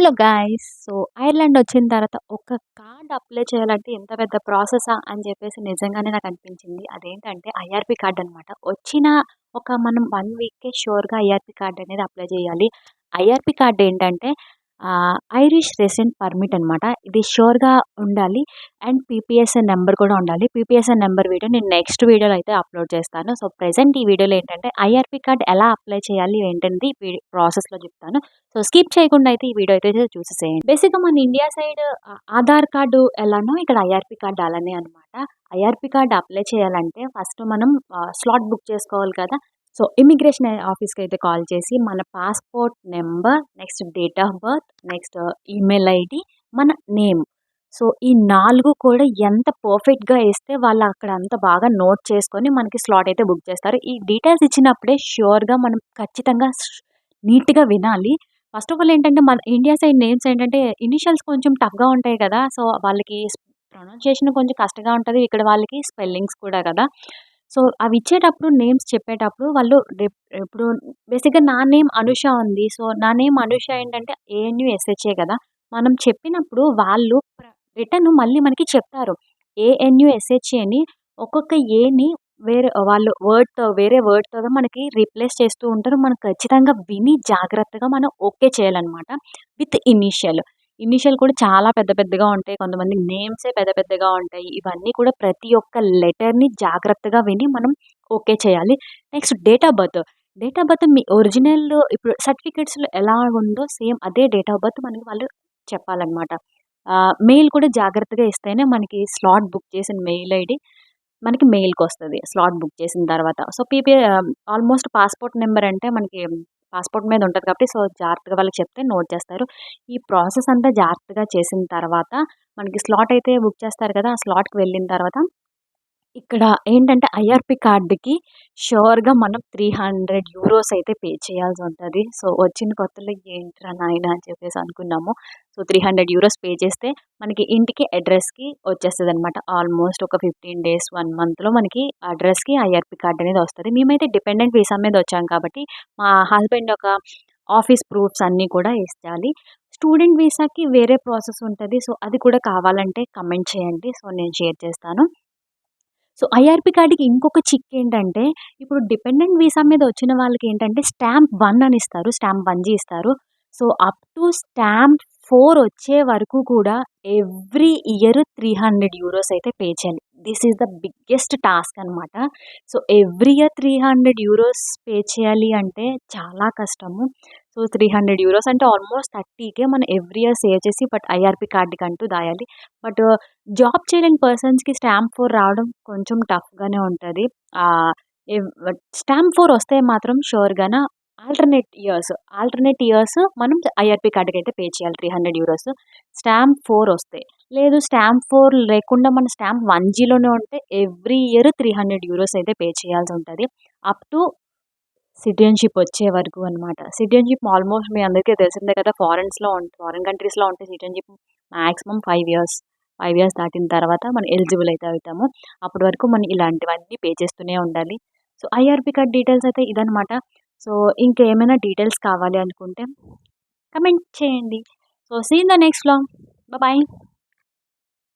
Hello guys so Ireland వచ్చిన తర్వాత ఒక కార్డ్ అప్లై చేయాలంటే ఎంత పెద్ద ప్రాసెసా అని చెప్పేసి నిజంగానే నాకు అనిపించింది. అదేంటంటే ఐఆర్పి కార్డ్ అనమాట వచ్చిన ఒక మనం వన్ వీక్కే షూర్గా ఐఆర్పి కార్డ్ అనేది అప్లై చేయాలి. ఐఆర్పి కార్డ్ ఏంటంటే ఐరిష్ రెసిడెంట్ పర్మిట్ అనమాట ఇది షూర్గా ఉండాలి అండ్ పీపీఎస్ఎన్ నెంబర్ కూడా ఉండాలి. పీపీఎస్ఎన్ నెంబర్ వీడియో నేను నెక్స్ట్ వీడియోలో అయితే అప్లోడ్ చేస్తాను. సో ప్రజెంట్ ఈ వీడియోలో ఏంటంటే ఐఆర్పి కార్డ్ ఎలా అప్లై చేయాలి ఏంటంటే ప్రాసెస్లో చెప్తాను. సో స్కిప్ చేయకుండా అయితే ఈ వీడియో అయితే చూసేసేయండి. బేసిక్గా మన ఇండియా సైడ్ ఆధార్ కార్డు ఎలానో ఇక్కడ ఐఆర్పి కార్డు అలానే అనమాట ఐఆర్పి కార్డు అప్లై చేయాలంటే ఫస్ట్ మనం స్లాట్ బుక్ చేసుకోవాలి కదా. సో ఇమిగ్రేషన్ ఆఫీస్కి అయితే కాల్ చేసి మన passport number next date of birth next email ID మన నేమ్ సో ఈ నాలుగు కూడా ఎంత పర్ఫెక్ట్గా వేస్తే వాళ్ళు అక్కడ అంత బాగా నోట్ చేసుకొని మనకి స్లాట్ అయితే బుక్ చేస్తారు. ఈ డీటెయిల్స్ ఇచ్చినప్పుడే ష్యూర్గా మనం ఖచ్చితంగా నీట్గా వినాలి. ఫస్ట్ ఆఫ్ ఆల్ ఏంటంటే మన ఇండియా సైడ్ నేమ్స్ ఏంటంటే ఇనిషియల్స్ కొంచెం టఫ్గా ఉంటాయి కదా. సో వాళ్ళకి ప్రొనౌన్సియేషన్ కొంచెం కష్టంగా ఉంటుంది. ఇక్కడ వాళ్ళకి స్పెల్లింగ్స్ కూడా కదా. సో అవి ఇచ్చేటప్పుడు నేమ్స్ చెప్పేటప్పుడు వాళ్ళు ఇప్పుడు బేసిక్గా నా నేమ్ అనుష ఉంది. సో నా నేమ్ అనుష ఏంటంటే ఏఎన్యు ఎస్హెచ్ఏ కదా. మనం చెప్పినప్పుడు వాళ్ళు రిటర్న్ మళ్ళీ మనకి చెప్తారు. ఏఎన్యు ఎస్హెచ్ఏని ఒక్కొక్క ఏని వేరే వాళ్ళు వర్డ్తో వేరే వర్డ్తో మనకి రీప్లేస్ చేస్తూ ఉంటారు. మనం ఖచ్చితంగా విని జాగ్రత్తగా మనం ఓకే చేయాలన్నమాట. With initial. ఇనిషియల్ కూడా చాలా పెద్ద పెద్దగా ఉంటాయి. కొంతమంది నేమ్సే పెద్ద పెద్దగా ఉంటాయి. ఇవన్నీ కూడా ప్రతి ఒక్క లెటర్ని జాగ్రత్తగా విని మనం ఓకే చేయాలి. Next date of birth date of birth me original ఇప్పుడు సర్టిఫికేట్స్లో ఎలా ఉందో సేమ్ అదే డేట్ ఆఫ్ బర్త్ మనకి వాళ్ళు చెప్పాలన్నమాట. మెయిల్ కూడా జాగ్రత్తగా ఇస్తేనే మనకి స్లాట్ బుక్ చేసిన మెయిల్ ఐడి మనకి మెయిల్కి వస్తుంది. స్లాట్ బుక్ చేసిన తర్వాత. So PP almost passport number అంటే మనకి పాస్పోర్ట్ మీద ఉంటుంది కాబట్టి సో జాగ్రత్తగా వాళ్ళకి చెప్తే నోట్ చేస్తారు. ఈ ప్రాసెస్ అంతా జాగ్రత్తగా చేసిన తర్వాత మనకి స్లాట్ అయితే బుక్ చేస్తారు కదా ఆ స్లాట్కి వెళ్ళిన తర్వాత ఇక్కడ ఏంటంటే ఐఆర్పి కార్డుకి షూర్గా మనం త్రీ హండ్రెడ్ యూరోస్ అయితే పే చేయాల్సి ఉంటుంది. సో వచ్చిన కొత్తలో ఏంట్రా నాయన అని చెప్పేసి అనుకున్నాము. So three hundred euros pay చేస్తే మనకి ఇంటికి అడ్రస్కి వచ్చేస్తుంది అనమాట ఆల్మోస్ట్ ఒక ఫిఫ్టీన్ డేస్ వన్ మంత్లో మనకి అడ్రస్కి ఐఆర్పి కార్డ్ అనేది వస్తుంది. మేమైతే డిపెండెంట్ వీసా మీద వచ్చాం కాబట్టి మా హస్బెండ్ ఒక ఆఫీస్ ప్రూఫ్స్ అన్నీ కూడా ఇస్తాలి స్టూడెంట్ వీసాకి వేరే ప్రాసెస్ ఉంటుంది. సో అది కూడా కావాలంటే కమెంట్ చేయండి. సో నేను షేర్ చేస్తాను. సో ఐఆర్పి కార్డుకి ఇంకొక చిక్ ఏంటంటే ఇప్పుడు డిపెండెంట్ వీసా మీద వచ్చిన వాళ్ళకి ఏంటంటే స్టాంప్ వన్ అని ఇస్తారు స్టాంప్ వన్ జీ ఇస్తారు. So up to stamp four వచ్చే వరకు కూడా every year three hundred euros అయితే పే చేయాలి. This is the biggest task అనమాట so every year three hundred euros pay చేయాలి అంటే చాలా కష్టము. సో త్రీ హండ్రెడ్ యూరోస్ అంటే ఆల్మోస్ట్ థర్టీకే మనం ఎవ్రీ ఇయర్ సేవ్ చేసి బట్ ఐఆర్పి కార్డుకి అంటూ దాయాలి. బట్ జాబ్ uh, చేయలేని పర్సన్స్కి స్టాంప్ ఫోర్ రావడం కొంచెం టఫ్గానే ఉంటుంది. స్టాంప్ ఫోర్ వస్తే మాత్రం షూర్గానే ఆల్టర్నేట్ ఇయర్స్ ఆల్టర్నేట్ ఇయర్స్ మనం ఐఆర్పి కార్డుకి అయితే పే చేయాలి three hundred euros stamp four వస్తే. లేదు స్టాంప్ ఫోర్ లేకుండా మన స్టాంప్ వన్ జీలోనే ఉంటే every year three hundred euros అయితే పే చేయాల్సి ఉంటుంది. అప్ టు సిటిజన్షిప్ వచ్చే వరకు అనమాట సిటిజన్షిప్ ఆల్మోస్ట్ మీ అందరికీ తెలిసిందే కదా ఫారెన్స్లో ఉంటే ఫారెన్ కంట్రీస్లో ఉంటే citizenship maximum five years five years దాటిన తర్వాత మనం ఎలిజిబుల్ అయితే అవుతాము. అప్పటి వరకు మనం ఇలాంటివన్నీ పే చేస్తూనే ఉండాలి. సో ఐఆర్పి కార్డ్ డీటెయిల్స్ అయితే ఇదనమాట సో ఇంకేమైనా డీటెయిల్స్ కావాలి అనుకుంటే కమెంట్ చేయండి. So see in the next long bye